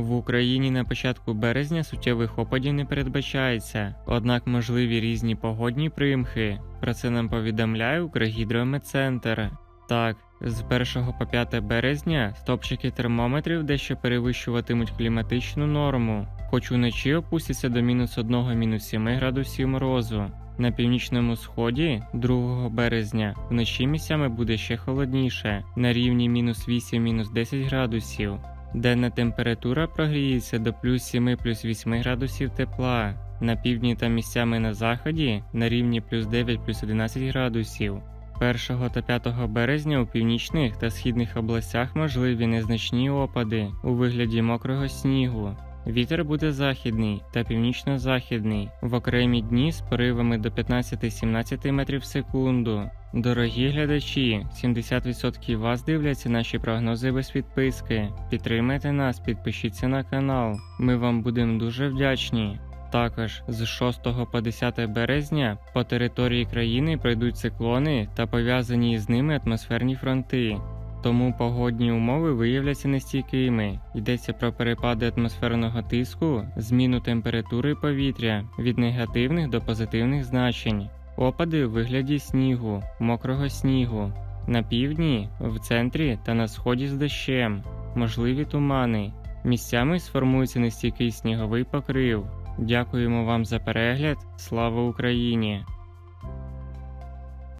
В Україні на початку березня суттєвих опадів не передбачається, однак можливі різні погодні примхи. Про це нам повідомляє Укргідрометцентр. Так, з 1 по 5 березня стопчики термометрів дещо перевищуватимуть кліматичну норму, хоч уночі опустяться до мінус 1 мінус 7 градусів морозу. На північному сході 2 березня вночі місцями буде ще холодніше, на рівні мінус 8 мінус 10 градусів. Денна температура прогріється до плюс 7 плюс 8 градусів тепла. На півдні та місцями на заході на рівні плюс 9 плюс 11 градусів. 1 та 5 березня у північних та східних областях можливі незначні опади у вигляді мокрого снігу. Вітер буде західний та північно-західний в окремі дні з поривами до 15-17 метрів в секунду. Дорогі глядачі, 70% вас дивляться наші прогнози без підписки. Підтримайте нас, підпишіться на канал. Ми вам будемо дуже вдячні. Також з 6 по 10 березня по території країни пройдуть циклони та пов'язані з ними атмосферні фронти. Тому погодні умови виявляться нестійкими. Йдеться про перепади атмосферного тиску, зміну температури повітря від негативних до позитивних значень, опади у вигляді снігу, мокрого снігу. На півдні, в центрі та на сході з дощем, можливі тумани. Місцями сформується нестійкий сніговий покрив. Дякуємо вам за перегляд. Слава Україні!